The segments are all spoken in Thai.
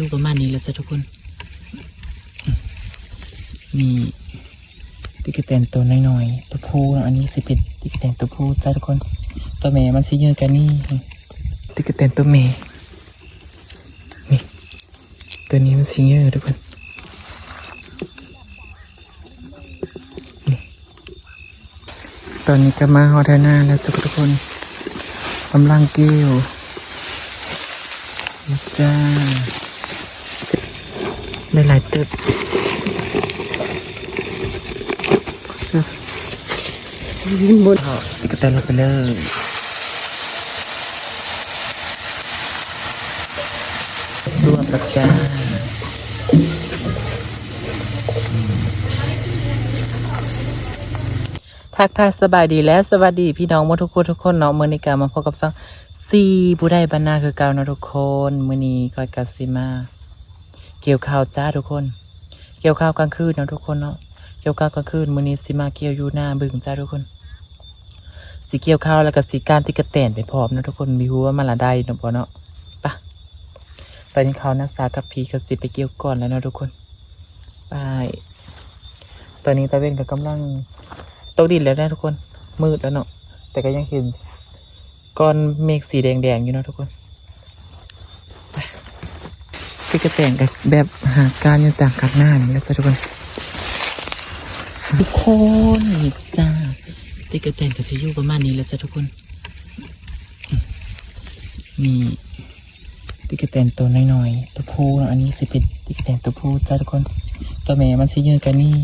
ดูประมาณนี้แล้วจ้ะทุกคน มีติ๊กแตนตัวน้อยๆตัวผู้อันนี้สิเป็นติ๊กแตนตัวผู้จ้าทุกคน ตัวแม่มันสิเยอะกันนี่ติ๊กแตนตัวแม่นี่ตัวนี้มันสิเยอะทุกคนนี่ตอนนี้ก็มาฮอทานาแล้วทุกคนกำลังเกี่ยวจ้า หลายเติบบนเขาติกระแตนลงไปเลยสวมกับจ้าทักทายสบายดีและสวัสดีพี่น้องมทุกคนทุกคนเนาะมือในการมาพบกับซังซีผู้ได้บรรณาคือเก่าเนาะทุกคน มือนี้ก็กัสซิมา เกี่ยวข้าวจ้าทุกคน เกี่ยวข้าวกลางคืนเนาะทุกคนเนาะ เกี่ยวข้าวกลางคืนมื้อนี้สิมาเกี่ยวอยู่หน้าบึงจ้าทุกคนสิเกี่ยวข้าวแล้วก็สิการที่กระแตนไปพร้อมนะทุกคน มีหัวมาละได้เนาะบ่เนาะปะตอนนี้เขานักษากับพีก็สิไปเกี่ยวก่อนแล้วเนาะทุกคน ไป ตอนนี้ตาเวนก็กำลังตกดินแล้วนะทุกคน มืดแล้วเนาะ แต่ก็ยังเห็นก้อนเมฆสีแดงๆอยู่เนาะทุกคน ที่กระแตนกับแบบหาการอยู่ต่างกันหน้านี่แล้วจ้ะทุกคนทุกคนจ้าติ๊กเกอร์แตนกับจะอยู่ประมาณนี้แล้วจ้ะทุกคนมีติ๊กเกอร์แตนตัวน้อยๆตัวผู้เนาะอันนี้สิเป็นติ๊กเกอร์แตนตัวผู้จ้าทุกคนตัวแม่มันสิเยอะกันนี่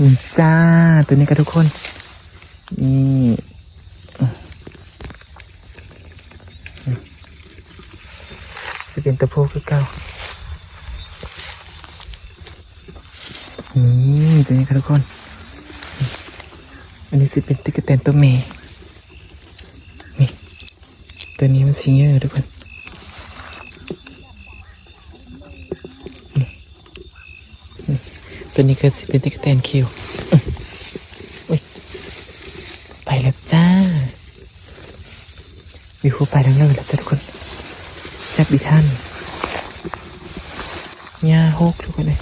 นี่จ้าตัวนี้กันทุกคนนี่ จะเป็นตัวผู้คือเก่านี่ตัวนี้ครับทุกคน อันนี้สิเป็นติ๊กเตนตัวเมย์นี่ตัวนี้มันสีเยอะทุกคนตัวนี้ก็สิเป็นติ๊กเตนคิวไปแล้วจ้าวิวไปแล้วเลยแล้วจ้าทุกคน จักดิท่านยาโฮกทุกคนเลย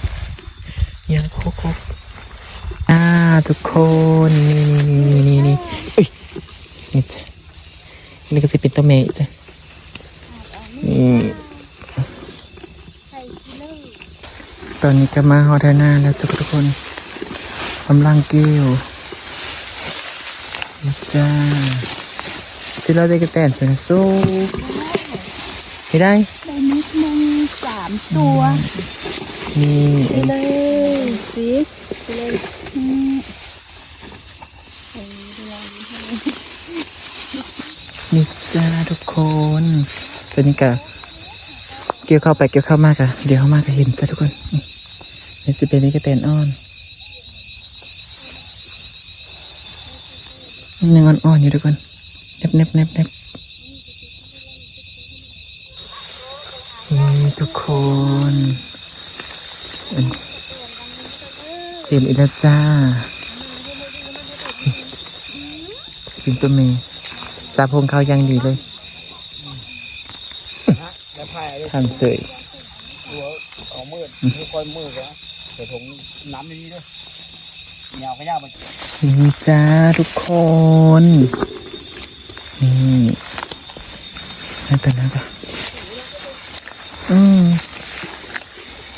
ยังโคกอ่าทุกคนนี่นี่นี่นี่นี่อุ้ยนี่จ้ะนี่ก็จะเป็นตัวเมย์จ้ะนี่ตอนนี้ก็มาฮอทานาแล้วทุกคนกำลังเกี่ยวจ้าสิเราได้กระแตนเสียงสู้ ไม่ได้ได้นิดนึงสามตัวนี่ไปเลยสิไปเลยอืมนี่จ้าทุกคนตอนนี้ก็เกี่ยวเข้าไปเกี่ยวเข้ามากอะเดี๋ยวเข้ามากก็เห็นจ้าทุกคนนี่นี่สิเป็นนี่ก็เตนอ่อนยังอ่อนๆอยู่ทุกคนเน็บเน็บเน็บเน็บนี่ ทุกคนเห็นอีกแล้วจ้าสปินตัวเมย์จับพงเขายังดีเลยแล้วพายเอาทำเสยตัวเอามืดไม่ค่อยมืดแล้วเดี๋ยวผมน้ำดีๆด้วยเหนียวขยะมันนี่จ้าทุกคนนี่นั่นเป็นนั่นปะ อืม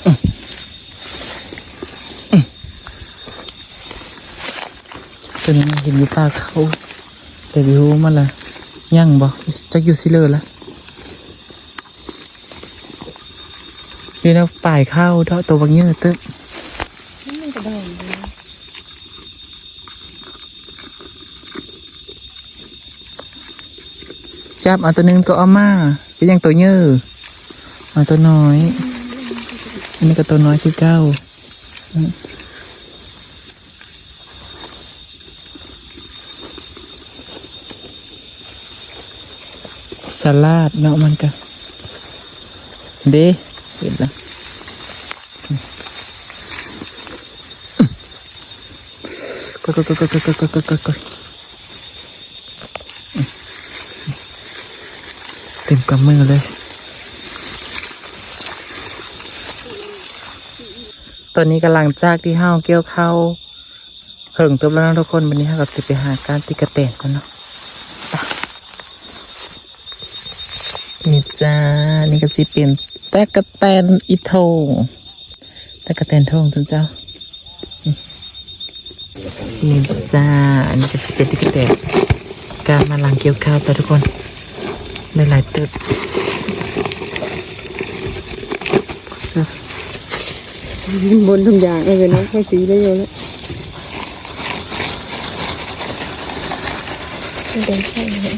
อืมอืมตัวนี้เห็นอยู่ป่าเขาแต่วิวมันละย่างบ่จักอยู่ซิเลอร์ละนี่นะป่ายข้าวเท่าตัวบางเงี้ยตึ๊บนี่มันกระโดดเลยจับเอาตัวหนึงก็เอามาก็ยังตัวเยอะ เอาตัวน้อย อันนี้ก็ตัวน้อยคือเก้าสลัดเนาะมันก็เด้เห็นแล้วก็ก็ก็ก็ก็ก็ก็ก็ก็เต็มกำมือเลย อนนี้กำลังจากที่ห้าวเกี่ยวเข้าวเหิงตัวแล้วนะทุกคนวันนี้เราก็จะไปหาการติกระเตนกันเนาะนี่จ้า นี่ก็สิเป็นตะกะแตนอีทงตะกะแตนทงจ้าเจ้านี่จ้า อันนี้ก็สิเป็นติกระเตนการมาลังเกี่ยวข้าวจ้าทุกคนได้หลายตึก บนทุกอย่างเออน้องค่อยสีได้เยอะแล้วไม่เป็นไข้เลย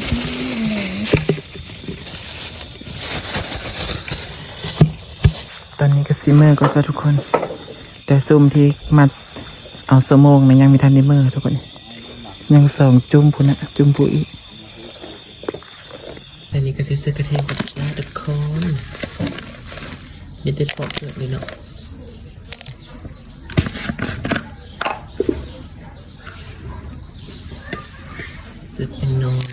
ตอนนี้ก็ซิมเมอร์ก็จะทุกคน แต่ซุ่มที่มาเอาสมองนะยังมีทันได้เมอร์ทุกคน ยังสองจุ่มพุนะจุ่มปุอีตอนนี้ก็ซิเซอร์กระเทียมกับจ้าทุกคนเด็ดเด็ดปอกเปลือกเลยเนาะสึกเป็ นนอน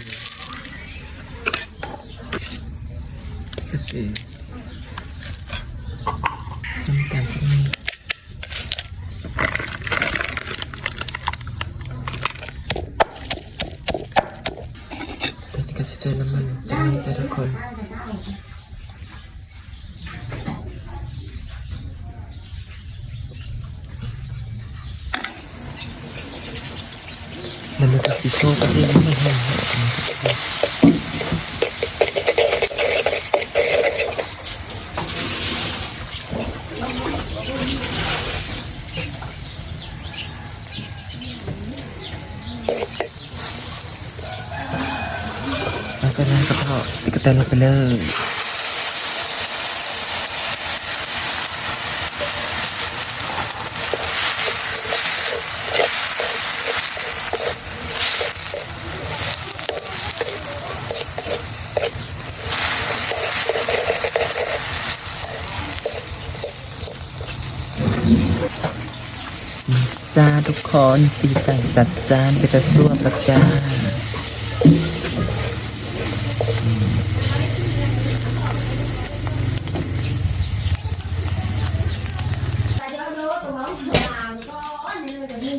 สึกเออจำกันที่นี่ตอนนี้ก็จะเจอน้ำมันจะมีจ้าทุกคน มันก็ติดโชว์กันเองไม่เห็นแล้วก็นั่นก็พอติดกระแตนลงไปเลย จ้าทุกคนสีสันจัดจ้านไปจะสวบกับจ้า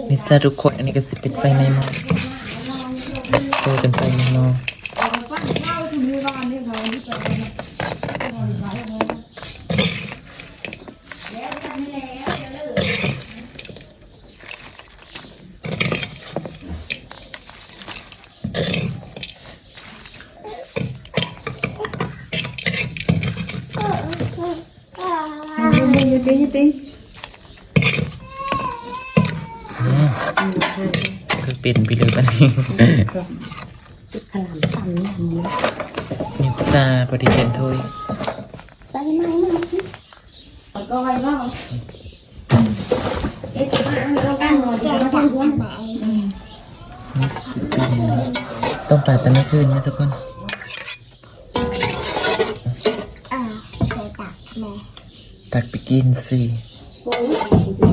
นี่จ้าทุกคนอันนี้ก็สิเป็นไฟในหม้อโตเป็นไฟในหม้อ คือเป็นไปเลยปะนี่นี่จ้าพอดีเห็นถ้วยนี่สิเป็นต้มปลาแต่ไม่คืนนะทุกคน อ่าใส่ตักแม่ ตั กินสิไม่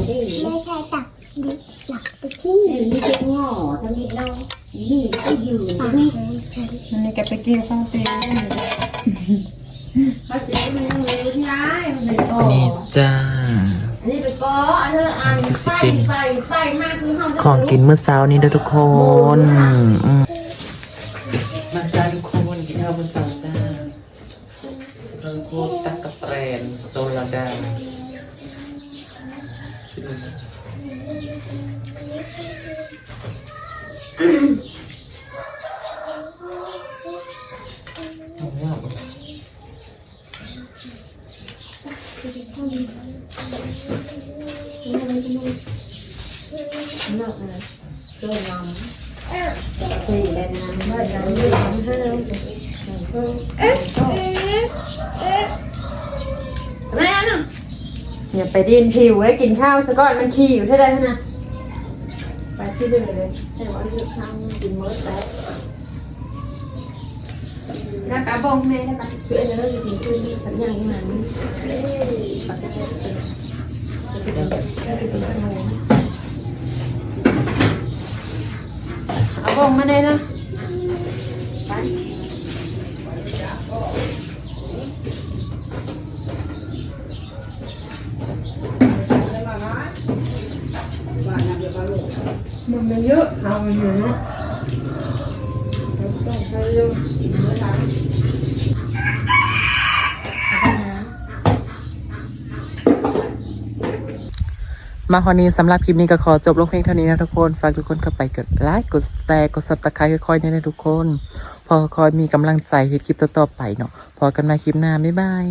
ใช่ตักดิหลักไปที่นี่เป็นหม้อสมิธเรานี่ก็ยู่ปากนี่มันนี่แกไปเกี่ยวข้าวเตียงเขาจะไม่ต้องรู้ที่ร้ายมันเป็นก่อนี่จ้าอันนี้เป็นก่ออันนี้อ่านไปไปไปมากคือเขาของกินเมื่อเช้านี้เด้อทุกคนมาจ้าทุกคนกินข้าวเมื่อเช้าจ้าเราโคตรตักกะแตนโซลาดา แม่น่ะอย่าไปดินผิวแล้วกินข้าวซะก่อนมันขี้อยู่เท่าไรนะไปที่เดือเลยแต่ว่าที่ข้าวกินเมื้อแล้ว น้าป้าบองแม่ได้ปะช่วยแล้วอยู่ที่คุยดีสัญญาณมันปกติสุดจะเป็นแบบจะเป็นแบบเอาบองมาได้นะไปมันมัเยอะเามันเยอะเนาะ Thank you. มาคราวนี้สำหรับคลิปนี้ก็ขอจบลงเพียงเท่านี้นะทุกคน ฝากทุกคนเข้าไปกดไลค์กดแชร์กดซับสไครต์ค่อยๆนี่ยนะทุกคน พอคอยมีกำลังใจเห็นคลิปต่อๆไปเนาะพอกันมาคลิปหน้าบ๊ายบาย